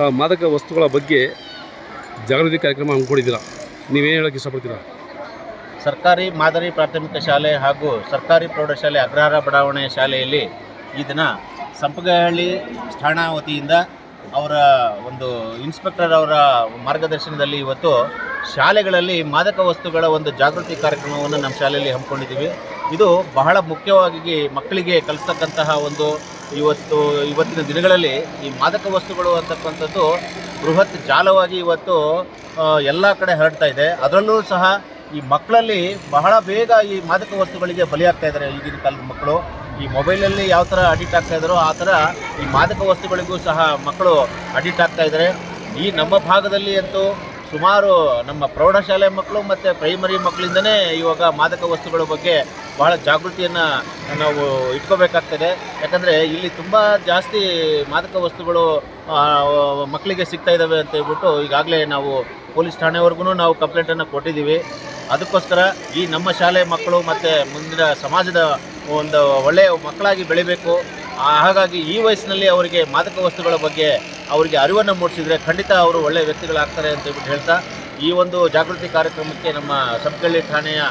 ಸ ಮಾದಕ ವಸ್ತುಗಳ ಬಗ್ಗೆ ಜಾಗೃತಿ ಕಾರ್ಯಕ್ರಮ ಹಮ್ಮಿಕೊಂಡಿದ್ದೀರಾ? ನೀವೇನು ಹೇಳೋಕ್ಕೆ ಇಷ್ಟಪಡ್ತೀರಾ? ಸರ್ಕಾರಿ ಮಾದರಿ ಪ್ರಾಥಮಿಕ ಶಾಲೆ ಹಾಗೂ ಸರ್ಕಾರಿ ಪ್ರೌಢಶಾಲೆ ಅಗ್ರಹಾರ ಬಡಾವಣೆ ಶಾಲೆಯಲ್ಲಿ ಈ ದಿನ ಸಂಪಗಹಳ್ಳಿ ಠಾಣಾ ವತಿಯಿಂದ ಅವರ ಒಂದು ಇನ್ಸ್ಪೆಕ್ಟರ್ ಅವರ ಮಾರ್ಗದರ್ಶನದಲ್ಲಿ ಇವತ್ತು ಶಾಲೆಗಳಲ್ಲಿ ಮಾದಕ ವಸ್ತುಗಳ ಒಂದು ಜಾಗೃತಿ ಕಾರ್ಯಕ್ರಮವನ್ನು ನಮ್ಮ ಶಾಲೆಯಲ್ಲಿ ಹಮ್ಮಿಕೊಂಡಿದ್ದೀವಿ. ಇದು ಬಹಳ ಮುಖ್ಯವಾಗಿ ಮಕ್ಕಳಿಗೆ ಕಲಿಸ್ತಕ್ಕಂತಹ ಒಂದು ಇವತ್ತು, ಇವತ್ತಿನ ದಿನಗಳಲ್ಲಿ ಈ ಮಾದಕ ವಸ್ತುಗಳು ಅಂತಕ್ಕಂಥದ್ದು ಬೃಹತ್ ಜಾಲವಾಗಿ ಇವತ್ತು ಎಲ್ಲ ಕಡೆ ಹರಡ್ತಾ ಇದೆ. ಅದರಲ್ಲೂ ಸಹ ಈ ಮಕ್ಕಳಲ್ಲಿ ಬಹಳ ಬೇಗ ಈ ಮಾದಕ ವಸ್ತುಗಳಿಗೆ ಬಲಿಯಾಗ್ತಾ ಇದ್ದಾರೆ ಈಗಿನ ಕಾಲದ ಮಕ್ಕಳು. ಈ ಮೊಬೈಲಲ್ಲಿ ಯಾವ ಥರ ಅಡಿಕ್ಟ್ ಆಗ್ತಾ ಇದ್ದಾರೋ ಆ ಥರ ಈ ಮಾದಕ ವಸ್ತುಗಳಿಗೂ ಸಹ ಮಕ್ಕಳು ಅಡಿಕ್ಟ್ ಆಗ್ತಾ ಇದ್ದಾರೆ ಈ ನಮ್ಮ ಭಾಗದಲ್ಲಿ ಅಂತೂ ಸುಮಾರು ನಮ್ಮ ಪ್ರೌಢಶಾಲೆ ಮಕ್ಕಳು ಮತ್ತು ಪ್ರೈಮರಿ ಮಕ್ಕಳಿಂದನೇ ಇವಾಗ ಮಾದಕ ವಸ್ತುಗಳ ಬಗ್ಗೆ ಬಹಳ ಜಾಗೃತಿಯನ್ನು ನಾವು ಇಟ್ಕೋಬೇಕಾಗ್ತದೆ. ಯಾಕಂದರೆ ಇಲ್ಲಿ ತುಂಬ ಜಾಸ್ತಿ ಮಾದಕ ವಸ್ತುಗಳು ಮಕ್ಕಳಿಗೆ ಸಿಗ್ತಾ ಇದ್ದಾವೆ ಅಂತ ಹೇಳ್ಬಿಟ್ಟು ಈಗಾಗಲೇ ನಾವು ಪೊಲೀಸ್ ಠಾಣೆವರೆಗೂ ನಾವು ಕಂಪ್ಲೇಂಟನ್ನು ಕೊಟ್ಟಿದ್ದೀವಿ ಅದಕ್ಕೋಸ್ಕರ ಈ ನಮ್ಮ ಶಾಲೆ ಮಕ್ಕಳು ಮತ್ತು ಮುಂದಿನ ಸಮಾಜದ ಒಂದು ಒಳ್ಳೆಯ ಮಕ್ಕಳಾಗಿ ಬೆಳಿಬೇಕು. ಹಾಗಾಗಿ ಈ ವಯಸ್ಸಿನಲ್ಲಿ ಅವರಿಗೆ ಮಾದಕ ವಸ್ತುಗಳ ಬಗ್ಗೆ ಅವರಿಗೆ ಅರಿವನ್ನು ಮೂಡಿಸಿದರೆ ಖಂಡಿತ ಅವರು ಒಳ್ಳೆಯ ವ್ಯಕ್ತಿಗಳಾಗ್ತಾರೆ ಅಂತ ಹೇಳ್ತಾ ಈ ಒಂದು ಜಾಗೃತಿ ಕಾರ್ಯಕ್ರಮಕ್ಕೆ ನಮ್ಮ ಸಬ್ಕಳ್ಳಿ ಠಾಣೆಯ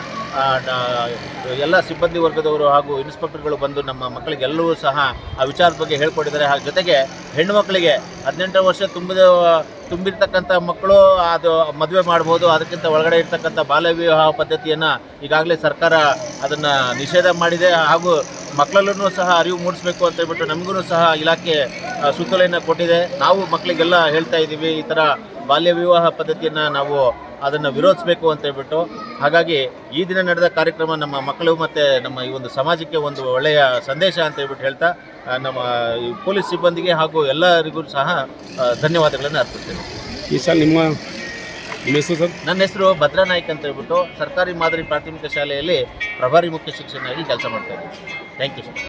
ಎಲ್ಲ ಸಿಬ್ಬಂದಿ ವರ್ಗದವರು ಹಾಗೂ ಇನ್ಸ್ಪೆಕ್ಟರ್ಗಳು ಬಂದು ನಮ್ಮ ಮಕ್ಕಳಿಗೆಲ್ಲವೂ ಸಹ ಆ ವಿಚಾರದ ಬಗ್ಗೆ ಹೇಳ್ಕೊಟ್ಟಿದ್ದಾರೆ. ಹಾಗೆ ಜೊತೆಗೆ ಹೆಣ್ಣು ಮಕ್ಕಳಿಗೆ ಹದಿನೆಂಟು ವರ್ಷ ತುಂಬಿದ, ತುಂಬಿರ್ತಕ್ಕಂಥ ಮಕ್ಕಳು ಅದು ಮದುವೆ ಮಾಡ್ಬೋದು. ಅದಕ್ಕಿಂತ ಒಳಗಡೆ ಇರ್ತಕ್ಕಂಥ ಬಾಲ್ಯ ವಿವಾಹ ಪದ್ಧತಿಯನ್ನು ಈಗಾಗಲೇ ಸರ್ಕಾರ ಅದನ್ನು ನಿಷೇಧ ಮಾಡಿದೆ. ಹಾಗೂ ಮಕ್ಕಳಲ್ಲೂ ಸಹ ಅರಿವು ಮೂಡಿಸಬೇಕು ಅಂತ ಹೇಳ್ಬಿಟ್ಟು ನಮಗೂ ಸಹ ಇಲಾಖೆ ಸುತ್ತೋಲೆಯನ್ನು ಕೊಟ್ಟಿದೆ. ನಾವು ಮಕ್ಕಳಿಗೆಲ್ಲ ಹೇಳ್ತಾ ಇದ್ದೀವಿ. ಈ ಥರ ಬಾಲ್ಯ ವಿವಾಹ ಪದ್ಧತಿಯನ್ನು ನಾವು ಅದನ್ನು ವಿರೋಧಿಸಬೇಕು ಅಂತ ಹೇಳ್ಬಿಟ್ಟು ಹಾಗಾಗಿ ಈ ದಿನ ನಡೆದ ಕಾರ್ಯಕ್ರಮ ನಮ್ಮ ಮಕ್ಕಳು ಮತ್ತು ನಮ್ಮ ಈ ಒಂದು ಸಮಾಜಕ್ಕೆ ಒಂದು ಒಳ್ಳೆಯ ಸಂದೇಶ ಅಂತ ಹೇಳ್ಬಿಟ್ಟು ಹೇಳ್ತಾ ನಮ್ಮ ಈ ಪೊಲೀಸ್ ಸಿಬ್ಬಂದಿಗೆ ಹಾಗೂ ಎಲ್ಲರಿಗೂ ಸಹ ಧನ್ಯವಾದಗಳನ್ನು ಅರ್ಪಿಸ್ತೇನೆ. ಈ ಸಲ ನಿಮ್ಮ ನಿಮ್ಮ ಸರ್? ನನ್ನ ಹೆಸರು ಭದ್ರಾ ನಾಯ್ಕ್ ಅಂತ ಹೇಳ್ಬಿಟ್ಟು ಸರ್ಕಾರಿ ಮಾದರಿ ಪ್ರಾಥಮಿಕ ಶಾಲೆಯಲ್ಲಿ ಪ್ರಭಾರಿ ಮುಖ್ಯ ಶಿಕ್ಷಕನಾಗಿ ಕೆಲಸ ಮಾಡ್ತಾ ಇದ್ದೀನಿ. Thank you sir